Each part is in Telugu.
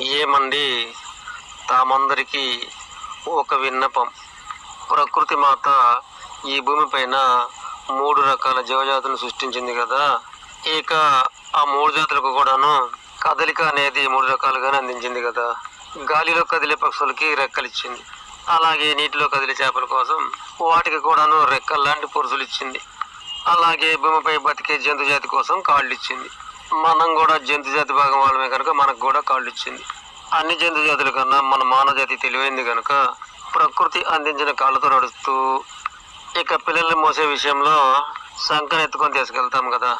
ఏమండి? తామందరికీ ఒక విన్నపం. ప్రకృతి మాత ఈ భూమిపైన మూడు రకాల జీవజాతులను సృష్టించింది కదా. ఇక ఆ మూడు జాతులకు కూడాను కదలిక అనేది మూడు రకాలుగానే అందించింది కదా. గాలిలో కదిలే పక్షులకి రెక్కలిచ్చింది. అలాగే నీటిలో కదిలే చేపల కోసం వాటికి కూడాను రెక్కలు లాంటి పురుషులు ఇచ్చింది అలాగే భూమిపై బతికే జంతు జాతి కోసం కాళ్ళు ఇచ్చింది మనం కూడా జంతు జాతి భాగం వాళ్ళమే కనుక మనకు కూడా కాళ్ళు ఇచ్చింది. అన్ని జంతు జాతుల కన్నా మన మానవ జాతి తెలివైంది కనుక ప్రకృతి అందించిన కాళ్ళతో నడుస్తూ ఇక పిల్లల్ని మోసే విషయంలో సంకన ఎత్తుకొని తీసుకెళ్తాం కదా.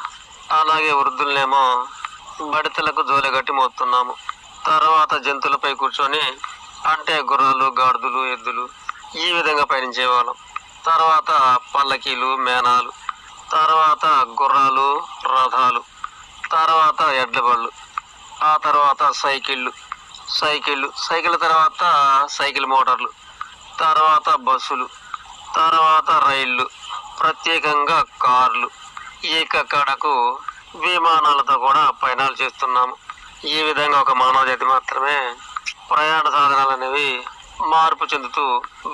అలాగే వృద్ధులనేమో బడితలకు జోలెగట్టి మోస్తున్నాము. తర్వాత జంతువులపై కూర్చొని అంటే గుర్రాలు గాడిదలు ఎద్దులు ఈ విధంగా పయనించేవాళ్ళం తర్వాత పల్లకీలు మేనాలు తర్వాత గుర్రాలు రథాలు తర్వాత ఎడ్ల బళ్ళు ఆ తర్వాత సైకిళ్ళు సైకిళ్ళు సైకిల్ తర్వాత సైకిల్ మోటార్లు తర్వాత బస్సులు తర్వాత రైళ్ళు ప్రత్యేకంగా కార్లు ఏక కడకు విమానాలతో కూడా ప్రయాణాలు చేస్తున్నాము. ఈ విధంగా ఒక మానవ జాతి మాత్రమే ప్రయాణ సాధనాలు అనేవి మార్పు చెందుతూ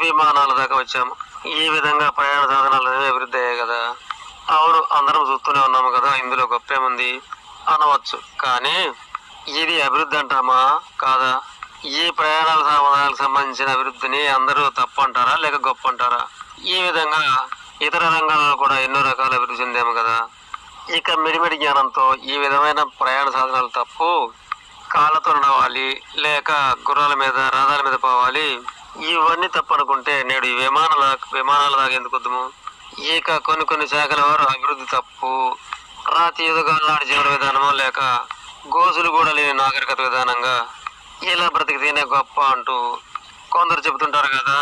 విమానాల దాకా వచ్చాము. ఈ విధంగా ప్రయాణ సాధనాలు అనేవి అభివృద్ధి అయ్యాయి కదా. అవును అందరం చూస్తూనే ఉన్నాము కదా ఇందులో గొప్పేముంది అనవచ్చు. కానీ ఇది అభివృద్ధి అంటామా? కాదా? ఈ ప్రయాణాల సాధనాలకు సంబంధించిన అభివృద్ధిని అందరూ తప్పు అంటారా లేక గొప్ప అంటారా ఈ విధంగా ఇతర రంగాలలో కూడా ఎన్నో రకాల అభివృద్ధి చెందాము కదా. ఇక మిడిమిడి జ్ఞానంతో ఈ విధమైన ప్రయాణ సాధనాలు తప్పు. కాళ్ళతో నడవాలి లేక గుర్రాల మీద రథాల మీద పోవాలి. ఇవన్నీ తప్పనుకుంటే నేడు ఈ విమానాల విమానాల దాకా ఎందుకు వద్దుము. ఇక కొన్ని కొన్ని శాఖల వారు అభివృద్ధి తప్పు. రాతి యుగగాల నాటి జీవన విధానమో లేక గోసులు కూడా లేని నాగరికత విధానంగా ఇలా బ్రతికితేనే గొప్ప అంటూ కొందరు చెబుతుంటారు కదా.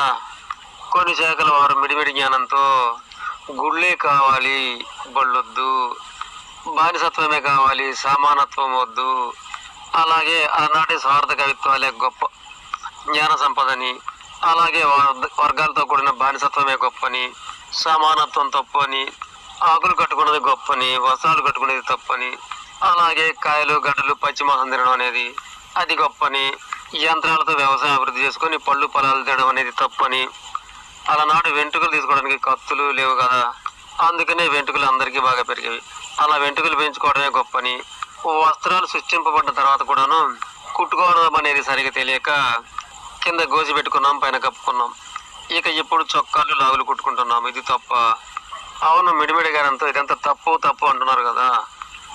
కొన్ని శాఖల వారు మిడిమిడి జ్ఞానంతో గుళ్ళే కావాలి బళ్ళొద్దు బానిసత్వమే కావాలి సమానత్వం వద్దు. అలాగే ఆనాటి స్వార్థ కవిత్వాలే గొప్ప జ్ఞాన సంపదని అలాగే వర్గాలతో కూడిన బానిసత్వమే గొప్పని సమానత్వం తప్పు అని ఆకులు కట్టుకున్నది గొప్పని వస్త్రాలు కట్టుకునేది తప్పని అలాగే కాయలు గడ్డలు పచ్చి తినడం అనేది అది గొప్పని యంత్రాలతో వ్యవసాయం అభివృద్ధి చేసుకొని పళ్ళు పొలాలు తినడం అనేది తప్పని. అలనాడు వెంట్రుకలు తీసుకోవడానికి కత్తులు లేవు కదా. అందుకనే వెంట్రుకలు అందరికీ బాగా పెరిగాయి అలా వెంట్రుకలు పెంచుకోవడమే గొప్పని. వస్త్రాలు సృష్టింపబడ్డ తర్వాత కూడాను కుట్టుకోవడం అనేది సరిగా తెలియక కింద గోజి పెట్టుకున్నాం పైన కప్పుకున్నాం. ఇక ఇప్పుడు చొక్కాలు లాగులు కుట్టుకుంటున్నాం. ఇది తప్ప అవును మిడిమిడి గారంతో ఇదంతా తప్పు తప్పు అంటున్నారు కదా.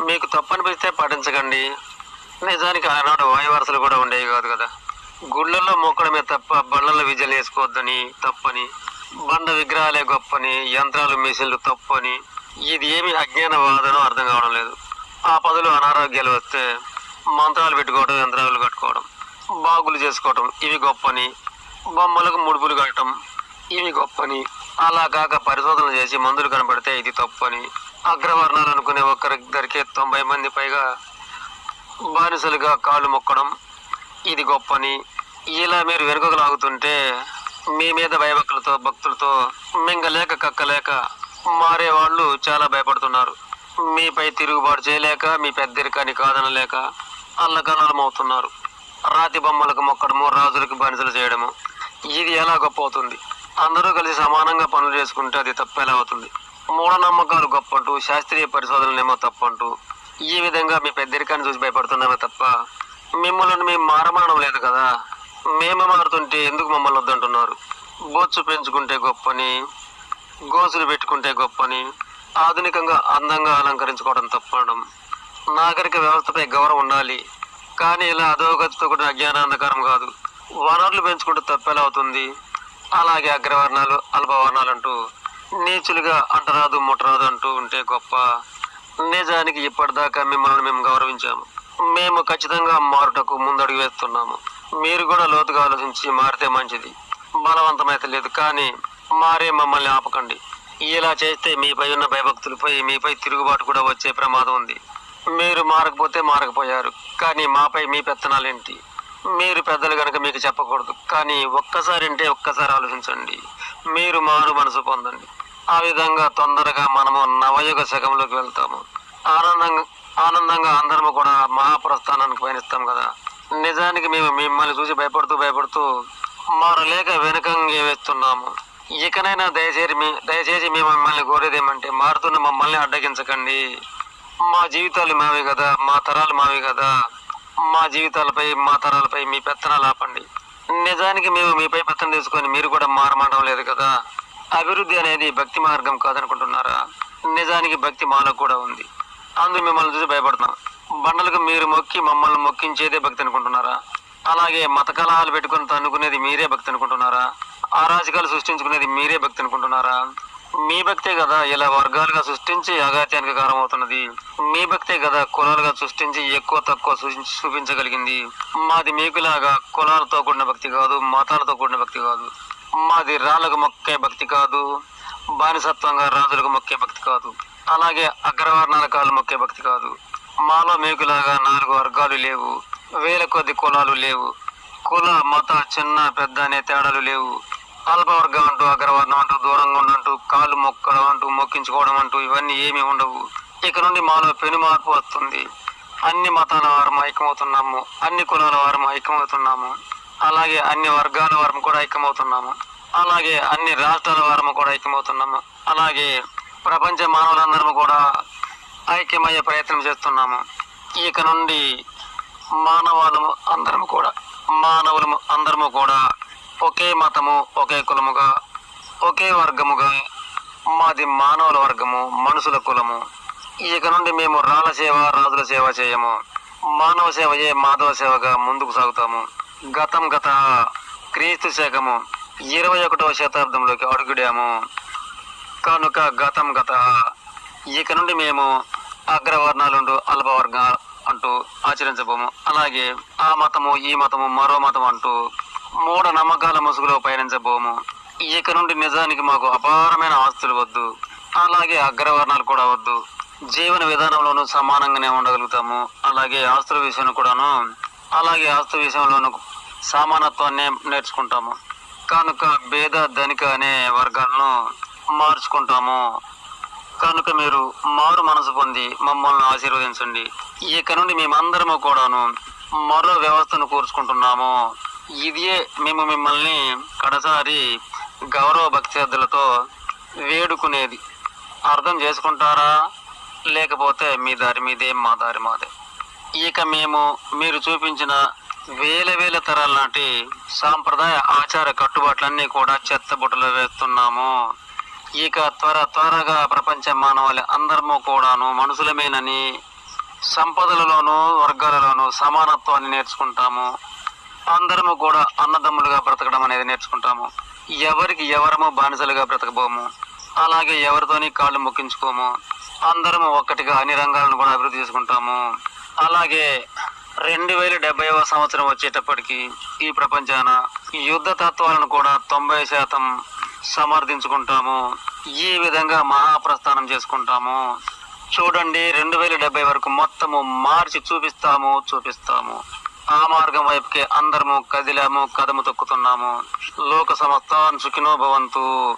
మీకు తప్పు అనిపిస్తే పాటించకండి. నిజానికి ఆనాడు వాయువరసలు కూడా ఉండేవి కాదు కదా. గుళ్ళల్లో మొక్కడమే తప్ప బండల్లో విజయలు వేసుకోవద్దని తప్పని బండ విగ్రహాలే గొప్పని యంత్రాలు మిషన్లు తప్పని ఇది ఏమి అజ్ఞాన వాదనో అర్థం కావడం లేదు. ఆ పదులు అనారోగ్యాలు వస్తే మంత్రాలు పెట్టుకోవడం యంత్రాలు కట్టుకోవడం బాగులు చేసుకోవడం ఇవి గొప్పని. బొమ్మలకు ముడుపులు కట్టడం ఇవి గొప్పని. అలా కాక పరిశోధనలు చేసి మందులు కనబడితే ఇది తప్పని అగ్రవర్ణాలు అనుకునే ఒక్కరిద్దరికే తొంభై మంది పైగా బానిసలుగా కాళ్ళు మొక్కడం ఇది గొప్పని. ఇలా మీరు వెనుకకు లాగుతుంటే మీ మీద భయభక్తులతో భక్తులతో మింగలేక కక్కలేక మారే వాళ్ళు చాలా భయపడుతున్నారు. మీపై తిరుగుబాటు చేయలేక మీ పెద్దరికాన్ని కాదనలేక అల్లకనలమవుతున్నారు రాతి బొమ్మలకు మొక్కడము రాజులకు బానిసలు చేయడము ఇది ఎలా గొప్ప అవుతుంది? అందరూ కలిసి సమానంగా పనులు చేసుకుంటే అది తప్పేలా అవుతుంది? మూఢనమ్మకాలు గొప్ప అంటూ శాస్త్రీయ పరిశోధనలేమో తప్పంటూ ఈ విధంగా మీ పెద్దరికాన్ని చూసి భయపడుతున్నామే తప్ప మిమ్మల్ని మేము మారమానం లేదు కదా? మేము మారుతుంటే ఎందుకు మమ్మల్ని వద్దంటున్నారు? బొచ్చు పెంచుకుంటే గొప్పని గోసులు పెట్టుకుంటే గొప్పని ఆధునికంగా అందంగా అలంకరించుకోవడం తప్పడం. నాగరిక వ్యవస్థపై గౌరవం ఉండాలి. కానీ ఇలా అధోగతితో కూడిన అజ్ఞానాంధకారం కాదు. వనరులు పెంచుకుంటే తప్పెలా అవుతుంది? అలాగే అగ్రవర్ణాలు అల్పవర్ణాలు అంటూ నీచులుగా అంటరాదు ముట్టరాదు అంటూ ఉంటే గొప్ప. నిజానికి ఇప్పటిదాకా మిమ్మల్ని మేము గౌరవించాము. మేము ఖచ్చితంగా మారుటకు ముందడుగు వేస్తున్నాము. మీరు కూడా లోతుగా ఆలోచించి మారితే మంచిది. బలవంతమైతే లేదు కానీ మారే మమ్మల్ని ఆపకండి. ఇలా చేస్తే మీపై ఉన్న భయభక్తులపై మీపై తిరుగుబాటు కూడా వచ్చే ప్రమాదం ఉంది. మీరు మారకపోతే మారకపోయారు కానీ మాపై మీ పెత్తనాలేంటి? మీరు పెద్దలు కనుక మీకు చెప్పకూడదు. కానీ ఒక్కసారి అంటే ఒక్కసారి ఆలోచించండి. మీరు మారు మనసు పొందండి. ఆ విధంగా తొందరగా మనము నవయుగ శకంలోకి వెళ్తాము. ఆనందంగా ఆనందంగా అందరము కూడా మహాప్రస్థానానికి పయనిస్తాం కదా. నిజానికి మేము మిమ్మల్ని చూసి భయపడుతూ భయపడుతూ మారలేక వెనుకంగా వేస్తున్నాము. ఇకనైనా దయచేసి మీ దయచేసి మేము మిమ్మల్ని కోరేదేమంటే మారుతున్న మమ్మల్ని అడ్డగించకండి. మా జీవితాలు మావి కదా మా తరాలు మావి కదా. మా జీవితాలపై మా తరాలపై మీ పెత్తనాలు ఆపండి. నిజానికి మేము మీపై పెత్తనం తీసుకొని మీరు కూడా మారమాటం లేదు కదా? అభివృద్ధి అనేది భక్తి మార్గం కాదనుకుంటున్నారా? నిజానికి భక్తి మాలో కూడా ఉంది. అందుకు మిమ్మల్ని చూసి భయపడుతున్నాం బండలకు మీరు మొక్కి మమ్మల్ని మొక్కించేదే భక్తి అనుకుంటున్నారా? అలాగే మత కలహాలు పెట్టుకుని తన్నుకునేది మీరే భక్తి అనుకుంటున్నారా? అరాజకాలు సృష్టించుకునేది మీరే భక్తి అనుకుంటున్నారా? మీ భక్తే కదా ఇలా వర్గాలుగా సృష్టించి అగాత్యానికి కారణమవుతున్నది. మీ భక్తే కదా కులాలుగా సృష్టించి ఎక్కువ తక్కువ చూపించగలిగింది. మాది మీకులాగా కులాలతో కూడిన భక్తి కాదు మతాలతో కూడిన భక్తి కాదు. మాది రాళ్ళకు మొక్కే భక్తి కాదు బానిసత్వంగా రాజులకు మొక్కే భక్తి కాదు. అలాగే అగ్రవర్ణాల కాలు మొక్కే భక్తి కాదు. మాలో మేకులాగా నాలుగు వర్గాలు లేవు వేల కొద్ది కులాలు లేవు. కుల మత చిన్న పెద్ద అనే తేడాలు లేవు. అల్పవర్గం అంటూ అగ్రవర్ణం అంటూ దూరంగా ఉన్నట్టు కాళ్ళు మొక్కడం అంటూ మొక్కించుకోవడం అంటూ ఇవన్నీ ఏమీ ఉండవు. ఇక నుండి మాలో పెను మార్పు వస్తుంది. అన్ని మతాల వారం ఐక్యమవుతున్నాము అన్ని కులాల వారం ఐక్యమవుతున్నాము అలాగే అన్ని వర్గాల వారం కూడా ఐక్యమవుతున్నాము అలాగే అన్ని రాష్ట్రాల వారము కూడా ఐక్యమవుతున్నాము అలాగే ప్రపంచ మానవులందరము కూడా ఐక్యమయ్యే ప్రయత్నం చేస్తున్నాము. ఇక నుండి మానవాళము అందరము కూడా మానవులము అందరము కూడా ఒకే మతము ఒకే కులముగా ఒకే వర్గముగా మాది మానవుల వర్గము మనుషుల కులము. ఇక నుండి మేము రాళ్ళ సేవ రాజుల సేవ చేయము. మానవ సేవయే మాధవ సేవగా ముందుకు సాగుతాము. గతం గత క్రీస్తు శకము ఇరవై ఒకటవ శతాబ్దంలోకి అడుగుడాము. కనుక గతం గత ఇక నుండి మేము అగ్రవర్ణాలుండు అల్పవర్గ అంటూ ఆచరించబోము. అలాగే ఆ మతము ఈ మతము మరో మతం అంటూ మూఢ నమ్మకాల ముసుగులో పయనించబోము. ఇక నుండి నిజానికి మాకు అపారమైన ఆస్తులు వద్దు. అలాగే అగ్రవర్ణాలు కూడా వద్దు. జీవన విధానంలోనూ సమానంగానే ఉండగలుగుతాము. అలాగే ఆస్తుల విషయంలో కూడాను అలాగే ఆస్తుల విషయంలోనూ సమానత్వాన్ని నేర్చుకుంటాము. కనుక భేద ధనిక అనే వర్గాలను మార్చుకుంటాము. కనుక మీరు మారు మనసు పొంది మమ్మల్ని ఆశీర్వదించండి. ఇక నుండి మేమందరము కూడాను మరో వ్యవస్థను కూర్చుకుంటున్నాము. ఇదే మేము మిమ్మల్ని కడసారి గౌరవ భక్తిలతో వేడుకునేది. అర్థం చేసుకుంటారా? లేకపోతే మీ దారి మీదే మా దారి మాదే. ఇక మేము మీరు చూపించిన వేల వేల తరాల నాటి సాంప్రదాయ ఆచార కట్టుబాట్లన్నీ కూడా చెత్తబుట్టలు వేస్తున్నాము. ఇక త్వర త్వరగా ప్రపంచ మానవాళి అందరము కూడాను మనుషులమేనని సంపదలలోనూ వర్గాలలోనూ సమానత్వాన్ని నేర్చుకుంటాము. అందరము కూడా అన్నదమ్ములుగా బ్రతకడం అనేది నేర్చుకుంటాము. ఎవరికి ఎవరము బానిసలుగా బ్రతకబోము అలాగే ఎవరితోని కాళ్ళు మొక్కించుకోము అందరము ఒక్కటిగా అన్ని రంగాలను కూడా అభివృద్ధి చేసుకుంటాము. అలాగే రెండు వేల డెబ్బైవ సంవత్సరం వచ్చేటప్పటికి ఈ ప్రపంచాన యుద్ధ తత్వాలను కూడా తొంభై శాతం సమర్థించుకుంటాము. ఈ విధంగా మహాప్రస్థానం చేసుకుంటాము. చూడండి రెండు వేల డెబ్బై వరకు మొత్తము మార్చి చూపిస్తాము చూపిస్తాము. ఆ మార్గం వైపుకే అందరము కదిలాము కదము తొక్కుతున్నాము. లోక సమస్తాన్ సుఖినో భవంతు